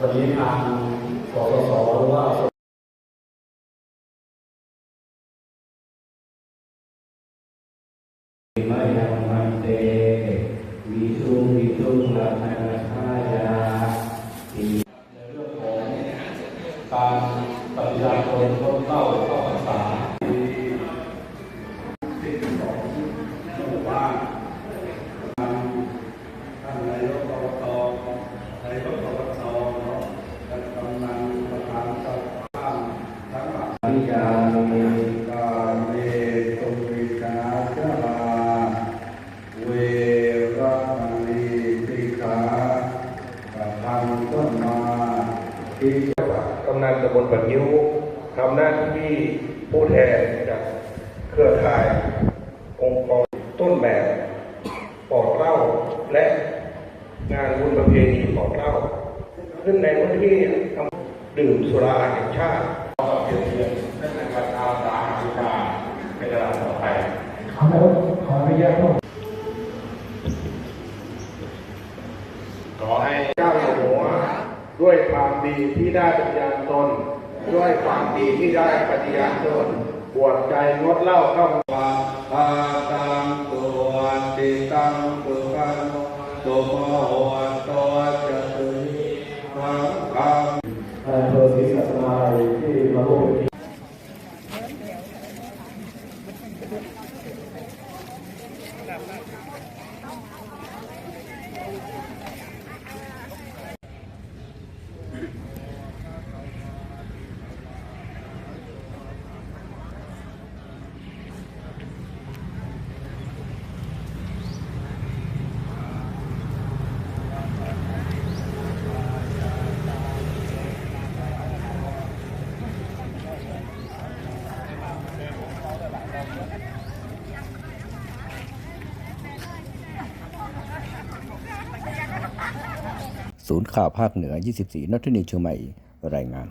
วันนี้ทางสสสหรือว่าไมะยังมันเตวิชุงวิชุงลักขณทายาติในเรื่องของการปฏิญาณตนต้นเต้าเข้าพรรษาำนันตำบลปัดยิ้วทำหน้าที่ผู้แทนจากเครือข่าย องค์กรต้นแบบปอดเหล้าและงานบุญประเพณีปอดเหล้าขึ้นในวันที่อำดื่มสุราแห่งชาติเรียนเรียนท่านอาจารย์อาสาธิการในตลาดต่อไปขอขออนุญาต ขอให้ เจ้าอยู่หัว ด้วยความดีที่ได้ปฏิญาณตน ด้วยความดีที่ได้ปฏิญาณตนปวดใจงดเหล้าเข้ามาตาตังตัวติตังตุกันตุโมโหตัวจะตุยทังคังอำเภอศรีสัชนายที่มาร่วม ศูนย์ข่าวภาคเหนือ 24 นทนิวเชียงใหม่ รายงาน